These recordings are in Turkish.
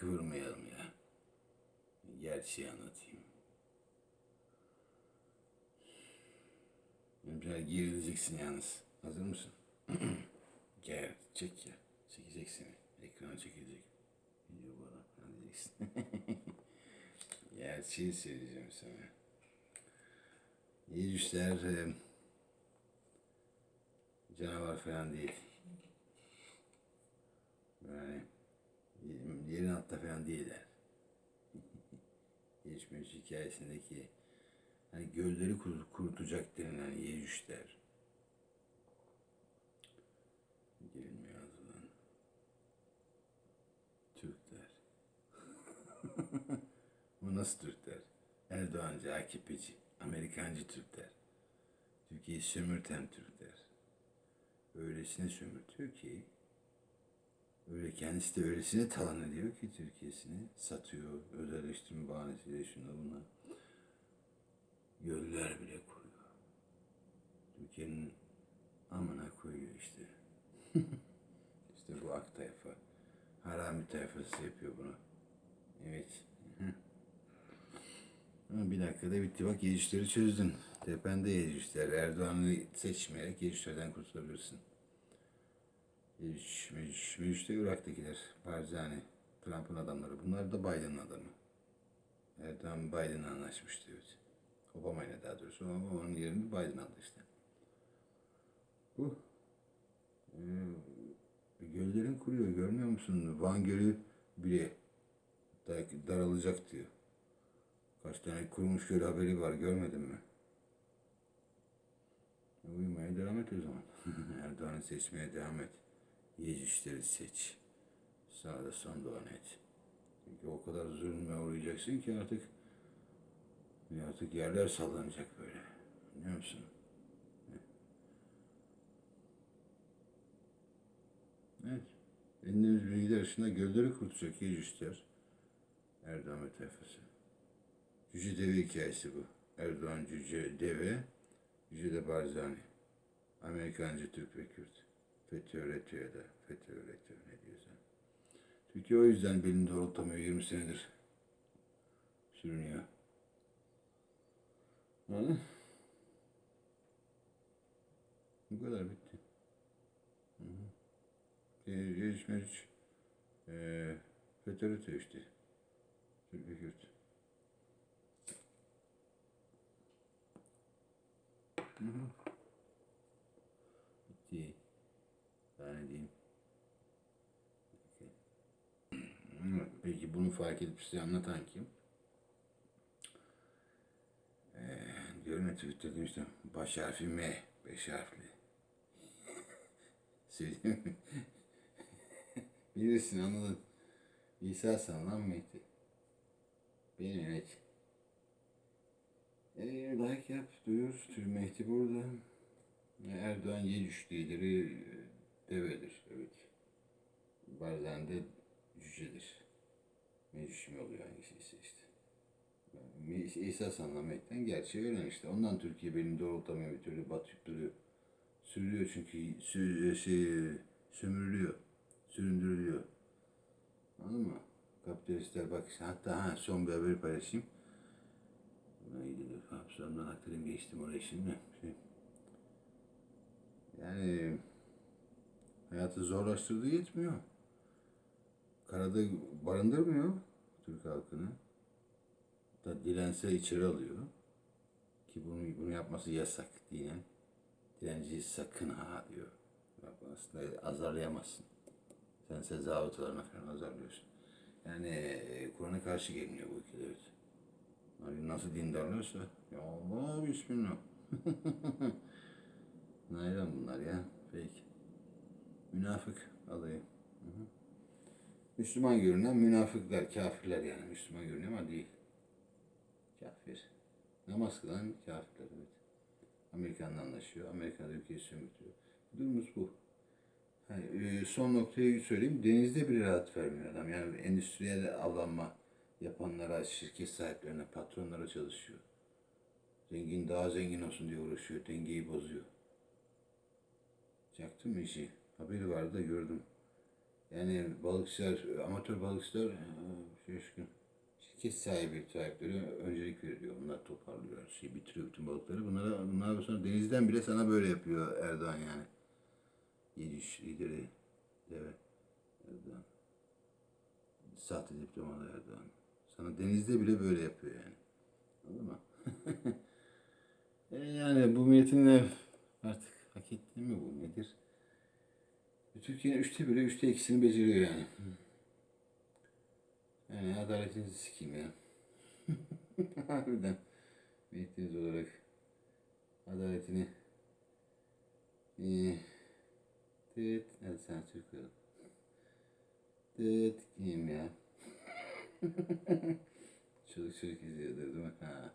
kıvırmayalım ya. Gerçeği anlatayım. Biraz gerileceksin yalnız. Hazır mısın? Gel, çek ya. Çekecek seni. Ekrana çekilecek. Video bana falan diyeceksin. Gerçeği söyleyeceğim sana. Yecüsler e, canavar falan değil. Yani yerin altta falan değiller. Geçmiş hikayesindeki hani gölleri kur- kurutacak denilen Yecüsler. Girilmiyor ağzından. Türkler. Bu nasıl Türkler? Erdoğancı, AKP'ci, Amerikancı Türkler. Türkiye'yi sömürten Türkler. Öylesine sömürtüyor ki Öyle kendisi de öylesine talan ediyor ki Türkiye'sini satıyor. Özelleştirme bahanesiyle şuna buna. Göller bile kuruyor. Türkiye'nin amına koyuyor işte. işte bu ak tayfa. Harami tayfası yapıyor bunu. Evet. Bir dakikada bitti. Bak Yecüsleri çözdün. Tepende Yecüsler. Erdoğan'ı seçmeyerek Yecüslerden kurtulabilirsin. Mecliste Irak'takiler, Barzani, Trump'ın adamları. Bunlar da Biden'ın adamı. Erdoğan Biden'la anlaşmıştı evet. Obama ile daha doğrusu. Obama'nın yerini Biden aldı işte. Bu. Ee, göllerin kuruyor görmüyor musun? Van Gölü bile daralacak diyor. Kaç tane kurumuş göl haberi var görmedin mi? Uyumaya devam et o zaman. Erdoğan'ı seçmeye devam et. Yecüsleri seç. Sağda son et. Çünkü o kadar zulme uğrayacaksın ki artık artık yerler sallanacak böyle. Biliyor musun? Evet. Eliniz bilgiler arasında gölleri kurtulacak Yecüsler. Erdoğan ve tayfası. Cüce deve hikayesi bu. Erdoğan cüce deve, cüce de Barzani. Amerikancı Türk ve Kürt. FETÖ öğretiyor da. FETÖ öğretiyor ne diyorsan. Türkiye o yüzden belini doğrultamıyor 20 senedir. Sürünüyor. Anladın? Bu kadar bitti. Hı hı. Geliş meriç. Ee, FETÖ öğretiyor işte. Türk ve Kürt. Hı hı. Bitti. Daha ne diyeyim? Peki. Peki bunu fark edip size anlatan kim? Ee, diyorum ya Twitter'da işte baş harfi M, beş harfli. Söyleyeyim mi? Bilirsin anladın. İsa sanılan Mehdi. Benim evet. Ee, like yap, duyur. Tür Mehdi burada. Erdoğan Yecüc lideri e, devedir. Evet. Bazen de cücedir. Mecüc mi oluyor hangisi ise işte. Ben İsa sanlamaktan gerçeği öğren işte. Ondan Türkiye benim doğrultamıyor bir türlü batıp duruyor. Sürülüyor çünkü sü şey, sömürülüyor. Süründürülüyor. Anladın mı? Kapitalistler bak hatta ha, son bir haberi paylaşayım. Neydi? Hapsondan aktarayım geçtim oraya şimdi. Şey, yani hayatı zorlaştırdığı yetmiyor. Karada barındırmıyor Türk halkını. Da dilense içeri alıyor. Ki bunu, bunu yapması yasak dinen. Dilenciyi sakın ha diyor. Bak aslında azarlayamazsın. Sen zabıtalarına falan azarlıyorsun. Yani e, Kur'an'a karşı geliniyor bu ülkede evet. Hani nasıl dindarlarsa ya Allah bismillah. Nereden bunlar ya? Peki. Münafık alayı. Hı hı. Müslüman görünen münafıklar, kafirler yani. Müslüman görünüyor ama değil. Kafir. Namaz kılan kafirler evet. Amerikan'la anlaşıyor. Amerika'da ülkeyi sömürtüyor. Durumumuz bu. Yani, e, son noktayı söyleyeyim. Denizde bir rahat vermiyor adam. Yani endüstriyel avlanma yapanlara, şirket sahiplerine, patronlara çalışıyor. Zengin daha zengin olsun diye uğraşıyor. Dengeyi bozuyor. Yaktın mı işi? Haberi vardı da gördüm. Yani balıkçılar, amatör balıkçılar e, şaşkın. Şirket sahibi sahipleri öncelik veriyor. Onlar toparlıyor, şey bitiriyor bütün balıkları. Bunlara, bunlar sonra denizden bile sana böyle yapıyor Erdoğan yani. Yediş lideri deve Erdoğan. Sahte diplomalı Erdoğan. Sana denizde bile böyle yapıyor yani. Anladın mı? E yani bu milletin de artık hak ettiği mi bu nedir? Türkiye'nin üçte biri, üçte ikisini beceriyor yani. Yani adaletinizi sikeyim ya. Harbiden. Mehdiniz olarak adaletini ee, tıt, hadi sen Türk ol. Tıt, kim ya? çocuk çocuk izliyordur değil mi? Ha,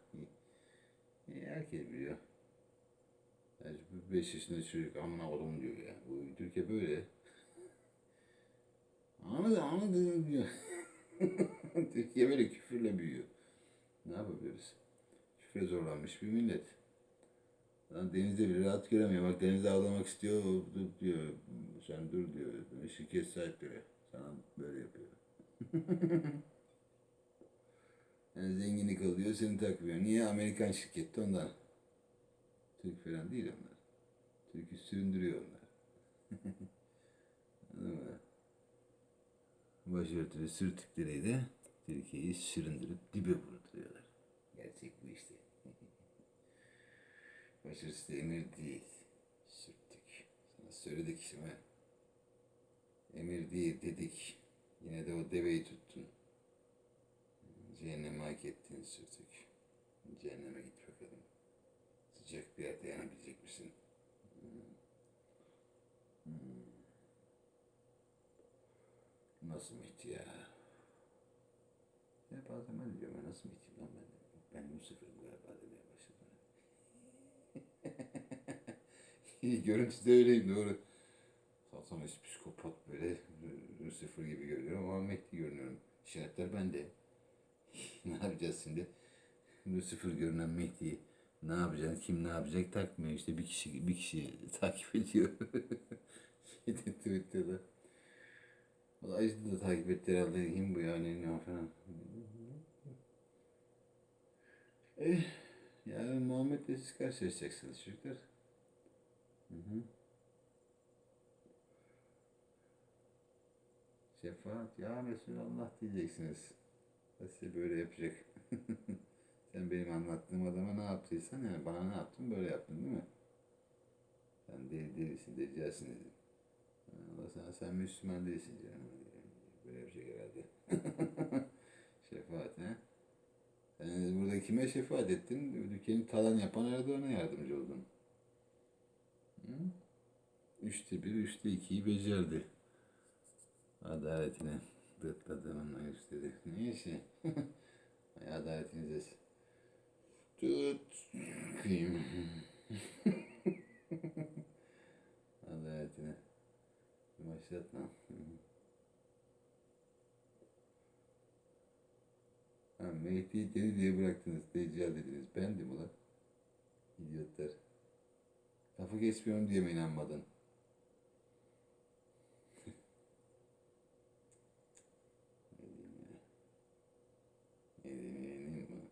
herkes biliyor. Yani bu 5 yaşında çocuk amına oğlum diyor ya. Bu Türkiye böyle. Anladı anladı diyor. Türkiye böyle küfürle büyüyor. Ne yapabiliriz? Küfre zorlanmış bir millet. Lan denizde bile rahat göremiyor. Bak denizde avlamak istiyor. Dur diyor. Sen dur diyor. Şirket sahipleri. Sana böyle yapıyor. yani zenginlik alıyor seni takmıyor. Niye? Amerikan şirketi ondan. Türk falan değil onlar. Türk'ü süründürüyor onlar. Anladın mı? Başörtülü sürtükleriyle Türkiye'yi süründürüp dibe vurduruyorlar. Gerçek bu işte. Başarısı da emir değil. Sürttük. Sana söyledik şimdi. Emir değil dedik. Yine de o deveyi tuttun. Cehenneme hak ettin sürtük. Cehenneme git bakalım. Sıcak bir yerde yanabilecek misin? Nasıl Mehdi ya? Ya bazen ben diyorum ya nasıl Mehdi lan ben? Ben Lucifer'ım galiba demeye başladım. Görüntüde öyleyim doğru. Satanist psikopat böyle Lucifer gibi görünüyorum ama Mehdi görünüyorum. İşaretler bende. ne yapacağız şimdi? Lucifer görünen Mehdi'yi ne yapacaksın, kim ne yapacak takmıyor işte bir kişi bir kişi takip ediyor. Şeyde Twitter'da. O da Ajda da takip etti herhalde. Kim bu yani ne falan. Eh, yarın Muhammed'le siz karşılaşacaksınız çocuklar. Hı hı. Şefaat ya Resulallah diyeceksiniz. Size böyle yapacak. Sen benim anlattığım adama ne yaptıysan yani bana ne yaptın böyle yaptın değil mi? Sen deli delisin, deccalsin dedim. Allah sana sen Müslüman değilsin canım. Böyle yapacak herhalde. şefaat he? Sen burada kime şefaat ettin? Ülkenin talan yapan Erdoğan'a yardımcı oldun. Hı? Üçte bir, üçte ikiyi becerdi. Adaletine dıtladığımın gösteri. Ne işi? Ay adaletinize tut kıyım. Adaletine. Başlatma. Ha, Mehdi'yi deli diye bıraktınız. Deccal dediniz. Bendim ulan. İdiotlar. Kafa kesmiyorum diye mi inanmadın? ne diyeyim ya? Ne diyeyim ya? Ne mi?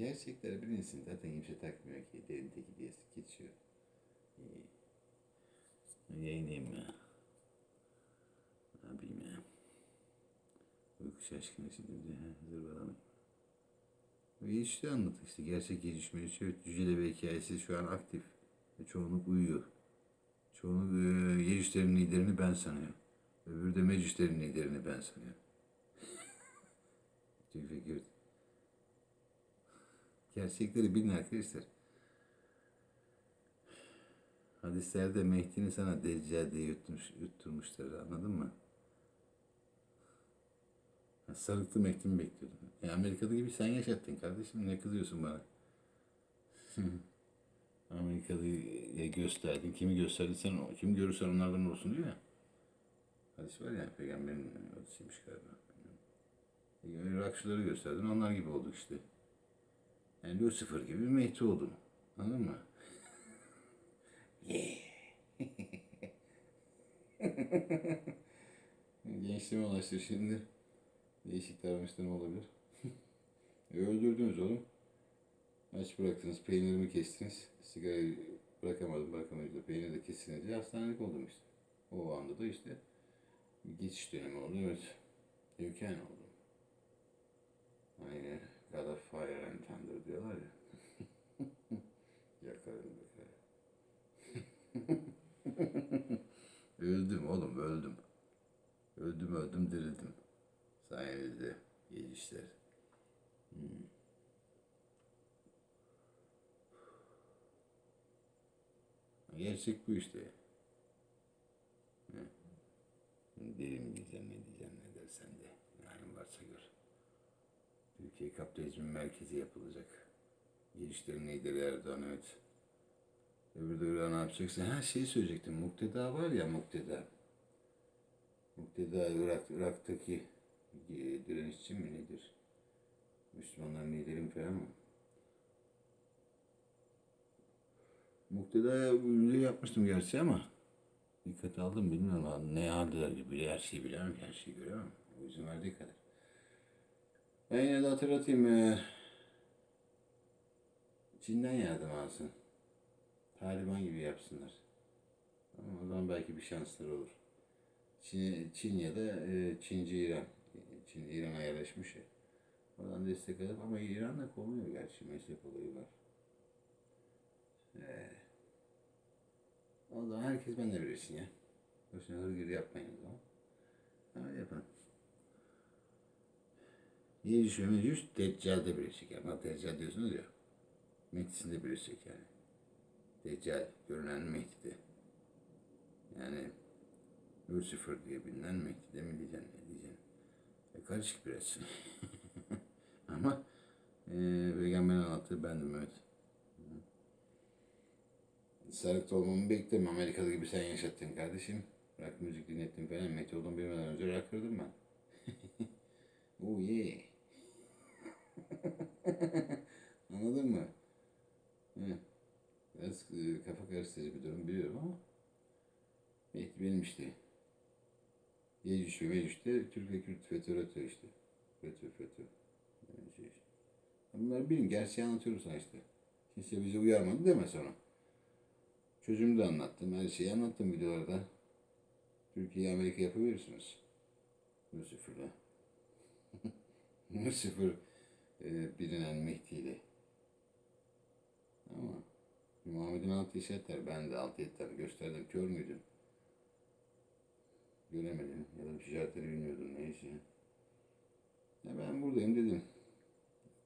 E, Gerçekler bilinsin. Zaten kimse takmıyor ki. Derindeki diye geçiyor. Yayınlayayım ya. Ne yapayım ya? Uyku şaşkını şimdi zırvalamayayım. İşte anlattık işte gerçek gelişmeyi evet Cüce ve hikayesi şu an aktif. Ve çoğunluk uyuyor. Çoğunluk e, Yecüslerin liderini ben sanıyor. Öbürü de Mecüslerin liderini ben sanıyor. Tüfekir. Gerçekleri bilin arkadaşlar. Hadislerde Mehdi'ni sana Deccal diye yutmuş, yutturmuşlar anladın mı? Ha, Sarıklı Mehdi mi bekliyordun? E Amerika'da gibi sen yaşattın kardeşim ne kızıyorsun bana? Amerika'yı gösterdin. Kimi gösterdiysen o. Kim görürsen onlardan olsun diyor ya. Hadis var ya peygamberin hadisiymiş galiba. E, Irakçıları gösterdin onlar gibi olduk işte. Yani Lucifer gibi Mehdi oldun. Anladın mı? Yeah. Gençliğime ulaştı şimdi. Değişik davranışlarım olabilir. E, Öldürdünüz oğlum. Aç bıraktınız, peynirimi kestiniz. Sigarayı bırakamadım, bırakamayınca peyniri de kesilince hastanelik oldum işte. O anda da işte geçiş dönemi oldu, evet. Leuken oldum. God of Fire and Thunder diyorlar ya. Yakarım yakarım. öldüm oğlum, öldüm. Öldüm, öldüm, dirildim. Sayenizde gelişler. Gerçek bu işte. Hı. Derim diyeceğim ne diyeceğim ne dersen de. Yani varsa gör. Türkiye kapitalizmin merkezi yapılacak. Gelişlerin lideri Erdoğan evet. Öbür de ne yapacaksın? Ha şey söyleyecektim. Mukteda var ya Mukteda. Mukteda Irak, Irak'taki e, direnişçi mi nedir? Müslümanların lideri mi falan mı? Mukteda'ya ünlü yapmıştım gerçi ama dikkat aldım bilmiyorum ha, ne haldeler gibi her şeyi bilemem her şeyi göremem. O izin verdiği kadar. Ben yine de hatırlatayım. eee, Çin'den yardım alsın. Taliban gibi yapsınlar. Ama o zaman belki bir şansları olur. Çin, Çin ya da e, Çinci İran. Çin İran'a yerleşmiş ya. Oradan destek alıp ama İran'da konuyor gerçi meslek olayı var. Ee, o zaman herkes ben de bilirsin ya. Boşuna hırgür yapmayın o zaman. Ha yapın. Yecüc ve Mecüc Deccal'de birleşecek. Ama Deccal diyorsunuz ya. Mehdi'sinde birleşecek yani. Deccal görünen Mehdi'de. Yani Lucifer diye bilinen Mehdi'de mi diyeceksin ne diyeceksin. E, karışık biraz. Ama e, peygamberin anlattığı bendim evet. Sarıkta olmamı bekleme. Amerikalı gibi sen yaşattın kardeşim. Rock müzik dinlettin falan. Mete olduğumu bilmeden önce rock kırdım ben. oh yeah. Anladın mı? Biraz e, kafa karıştırıcı bir durum biliyorum ama belki benim işte. Yecüc ve Mecüc de Kürt FETÖ işte. FETÖ FETÖ. Şey işte. Bunları bilin. Gerçeği anlatıyorum sana işte. Kimse bizi uyarmadı deme sonra. Çözümü de anlattım. Her şeyi anlattım videolarda. Türkiye Amerika yapabilirsiniz. Lucifer'la. Lucifer e, bilinen Mehdi ile. Ama Muhammed'in altı işaretler. Ben de altı tane gösterdim. Kör müydün? Göremedin. Ya da işaretleri bilmiyordun. Neyse. Ya ben buradayım dedim.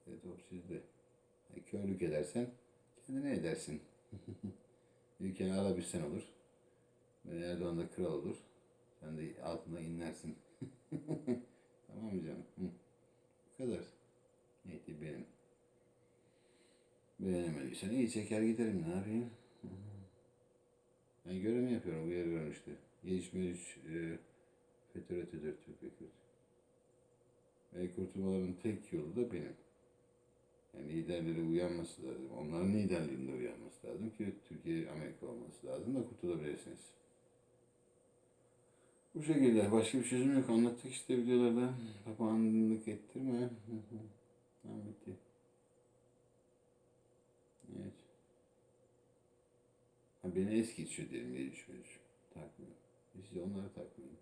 Evet o sizde. Ya körlük edersen kendine edersin. Ülkeni alabilsen olur. Ve Erdoğan da kral olur. Sen de altına inlersin. tamam mı canım? Hı. Bu kadar. Neydi benim. Beğenemediysen iyi çeker giderim ne yapayım? Ben görevimi yapıyorum uyarıyorum işte. Gelişmiş e, FETÖ'dür Türk ve Kürt. Ve kurtulmaların tek yolu da benim. Yani liderlere uyanması lazım. Onların liderliğinde uyanması lazım ki Türkiye Amerika olması lazım da kurtulabilirsiniz. Bu şekilde başka bir çözüm yok. Anlattık işte videolarda. Papağanlık ettirme. Tamam bitti. Evet. Ha, beni es geçiyor derim diye düşünüyorum. Takmıyorum. Siz de onları takmayın.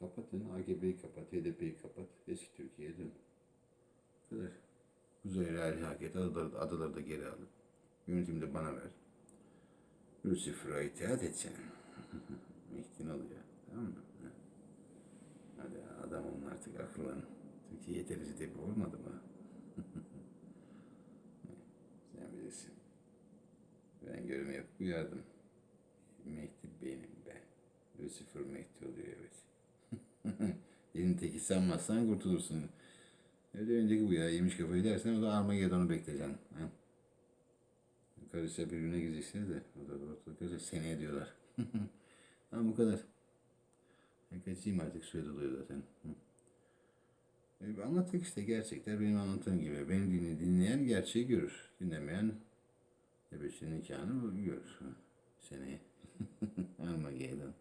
Kapatın. AKP'yi kapat. HDP'yi kapat. Eski Türkiye'ye dön. Bu kadar. Kuzey İrali Hareket adaları, adaları da geri alın. Yönetimi de bana ver. Lucifer'a itaat sen. Mehdi'nin oluyor. Tamam mı? Hadi adam olun artık akıllan. Türkiye yeterince de olmadı mı? sen bilirsin. Ben görevimi yapıp uyardım. Mehdi benim ben. Lucifer Mehdi oluyor evet. Dilin teki sanmazsan kurtulursun. Öyle önceki bu ya yemiş kafayı dersen o da Armageddon'u bekleyeceksin. Ha? Karışa birbirine gireceksiniz de o da ortalık karışa seneye diyorlar. ha bu kadar. Ben kaçayım artık süre doluyor zaten. Hı. E, anlattık işte gerçekler benim anlattığım gibi. Beni dinle, dinleyen gerçeği görür. Dinlemeyen Ebeşin nikahını görür. Seneye. Armageddon.